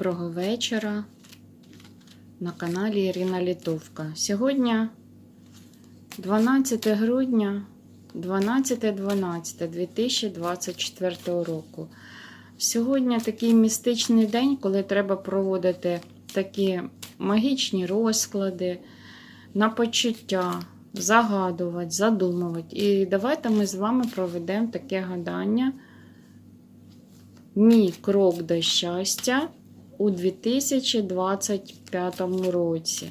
Доброго вечора на каналі Ірина Літовка. Сьогодні 12 грудня 12.12.2024 року. Сьогодні такий містичний день, коли треба проводити такі магічні розклади на почуття, загадувати, задумувати. І давайте ми з вами проведемо таке гадання. Мій крок до щастя у 2025 році.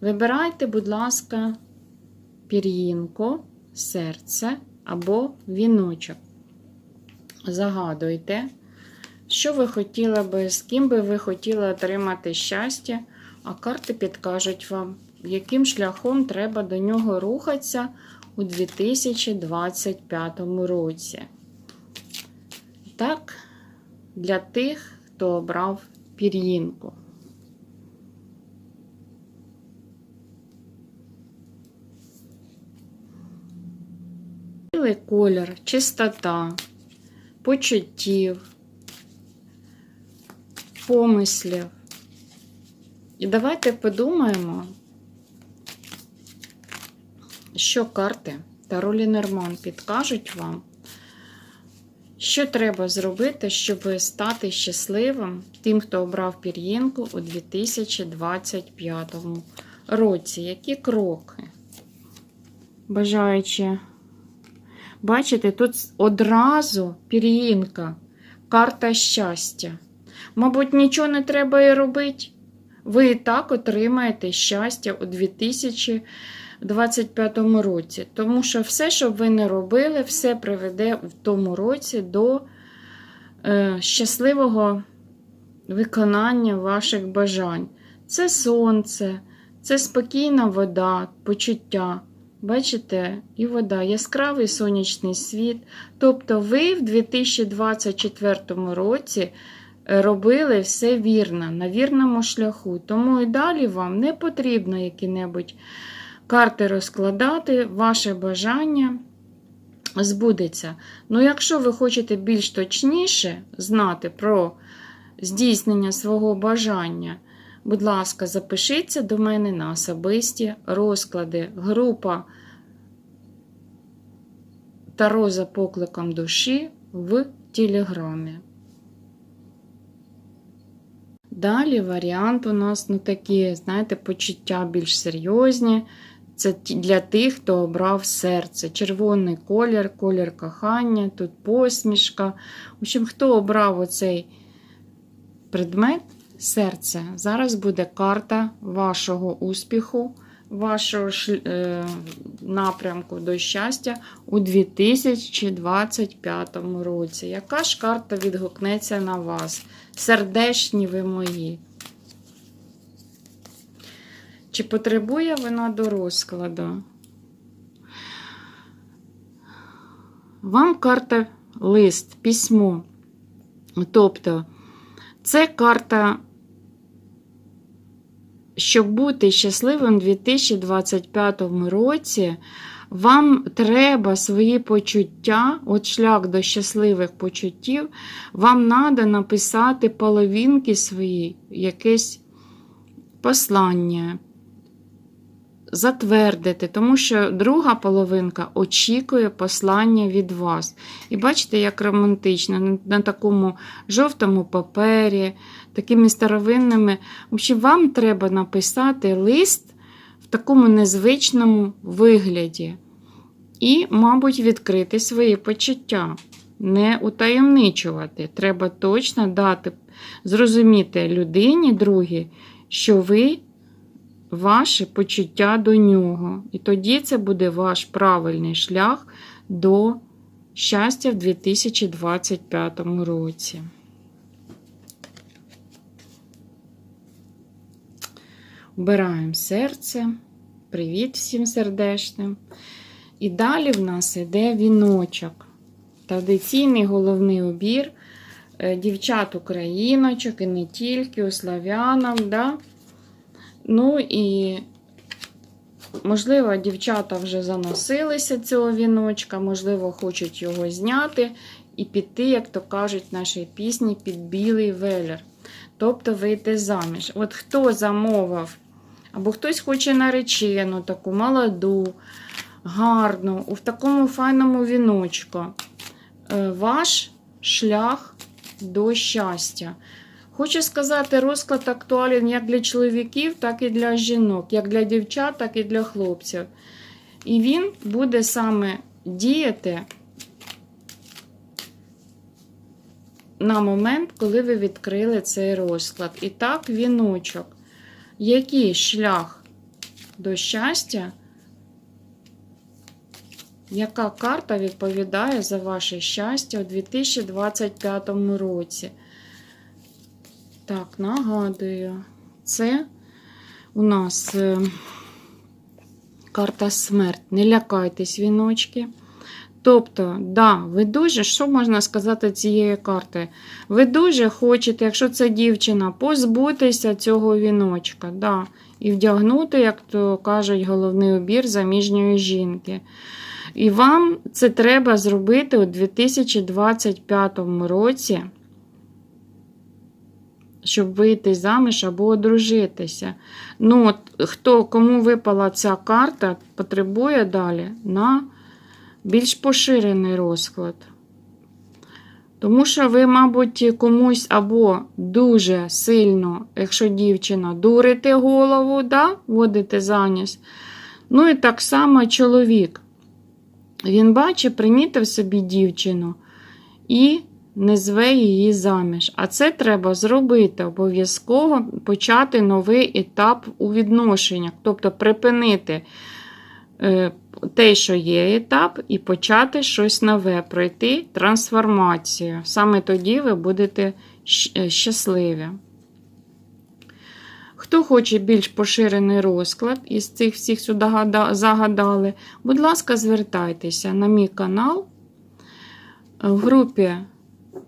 Вибирайте, будь ласка, пір'їнку, серце або віночок. Загадуйте, що ви хотіли би, з ким би ви хотіли отримати щастя, а карти підкажуть вам, яким шляхом треба до нього рухатися у 2025 році. Так, для тих, хто обрав пір'їнку. Білий колір, чистота, почуттів, помислів. І давайте подумаємо, що карти Таро Лінерман підкажуть вам, що треба зробити, щоб стати щасливим тим, хто обрав пір'їнку у 2025 році. Які кроки? Бажаючи, бачите, тут одразу пір'їнка, карта щастя. Мабуть, нічого не треба і робити. Ви і так отримаєте щастя у 2025 році. Тому що все, що ви не робили, все приведе в тому році до е, щасливого виконання ваших бажань. Це сонце, це спокійна вода, почуття. Бачите, і вода, яскравий сонячний світ. Тобто ви в 2024 році робили все вірно, на вірному шляху. Тому і далі вам не потрібно які-небудь карти розкладати, ваше бажання збудеться. Ну, якщо ви хочете більш точніше знати про здійснення свого бажання, будь ласка, запишіться до мене на особисті розклади. Група Таро за покликом душі в Телеграмі. Далі варіант у нас ну, такі, знаєте, почуття більш серйозні. Це для тих, хто обрав серце. Червоний колір, колір кохання, тут посмішка. В общем, хто обрав оцей предмет серце, зараз буде карта вашого успіху, вашого е, напрямку до щастя у 2025 році. Яка ж карта відгукнеться на вас? Сердечні ви мої. Чи потребує вона до розкладу? Вам карта лист, письмо. Тобто, це карта, щоб бути щасливим у 2025 році, вам треба свої почуття, от шлях до щасливих почуттів, вам треба написати половинки свої, якесь послання, затвердити, тому що друга половинка очікує послання від вас. І бачите, як романтично, на такому жовтому папері, такими старовинними. В общем, вам треба написати лист в такому незвичному вигляді. І, мабуть, відкрити свої почуття, не утаємничувати. Треба точно дати, зрозуміти людині, другій, що ви ваше почуття до нього. І тоді це буде ваш правильний шлях до щастя в 2025 році. Вбираємо серце. Привіт всім сердечним. І далі в нас йде віночок. Традиційний головний убір е, дівчат-україночок і не тільки у славянам. Да? Ну і, можливо, дівчата вже заносилися цього віночка, можливо, хочуть його зняти і піти, як то кажуть, в нашій пісні під білий велір. тобто вийти заміж. От хто замовив, або хтось хоче наречену, таку молоду, гарну, у такому файному віночку. Е, Ваш шлях до щастя. Хочу сказати, розклад актуален як для чоловіків, так і для жінок, як для дівчат, так і для хлопців. І він буде саме діяти на момент, коли ви відкрили цей розклад. І так, віночок. Який шлях до щастя? Яка карта відповідає за ваше щастя у 2025 році? Так, нагадую, це у нас е, карта смерть. Не лякайтесь, віночки. Тобто, да, ви дуже, що можна сказати цієї карти? Ви дуже хочете, якщо це дівчина, позбутися цього віночка. Да, і вдягнути, як то кажуть, головний убір заміжньої жінки. І вам це треба зробити у 2025 році, щоб вийти заміж або одружитися. Ну, от, хто, кому випала ця карта, потребує далі на більш поширений розклад. Тому що ви, мабуть, комусь або дуже сильно, якщо дівчина, дурите голову, да, водите за ніс. Ну і так само чоловік. Він бачить, примітив собі дівчину і не зве її заміж. А це треба зробити обов'язково почати новий етап у відношеннях, тобто припинити е, те, що є етап, і почати щось нове, пройти трансформацію. Саме тоді ви будете е, щасливі. Хто хоче більш поширений розклад із цих всіх сюди загадали, будь ласка, звертайтеся на мій канал в групі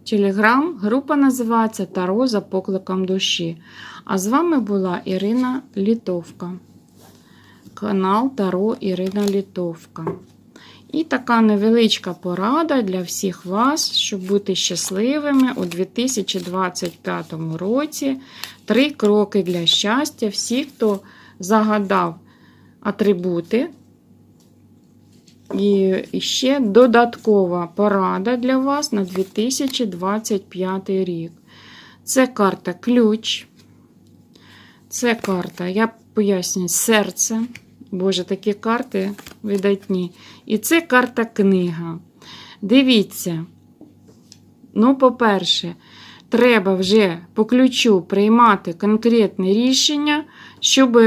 Telegram. Група називається Таро за покликом душі. А з вами була Ірина Літовка. Канал Таро Ірина Літовка. І така невеличка порада для всіх вас, щоб бути щасливими у 2025 році. Три кроки для щастя. Всі, хто загадав атрибути. І ще додаткова порада для вас на 2025 рік. Це карта ключ. Це карта, я пояснюю, серце. Боже, такі карти видатні. І це карта книга. Дивіться. Ну, по-перше, треба вже по ключу приймати конкретне рішення, щоб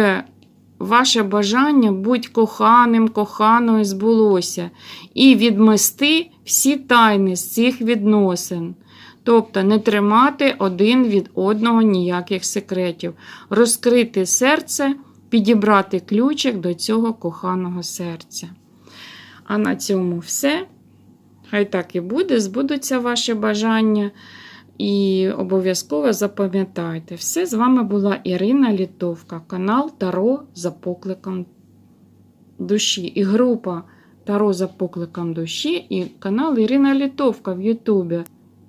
ваше бажання бути коханим, коханою збулося. І відмести всі тайни з цих відносин. Тобто не тримати один від одного ніяких секретів. Розкрити серце, підібрати ключик до цього коханого серця. А на цьому все. Хай так і буде, збудуться ваші бажання. І обов'язково запам'ятайте, все з вами була Ірина Літовка, канал Таро за покликом душі. І група Таро за покликом душі, і канал Ірина Літовка в Ютубі.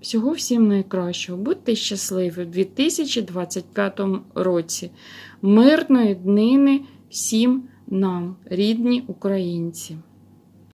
Всього всім найкращого. Будьте щасливі у 2025 році. Мирної днини всім нам, рідні українці!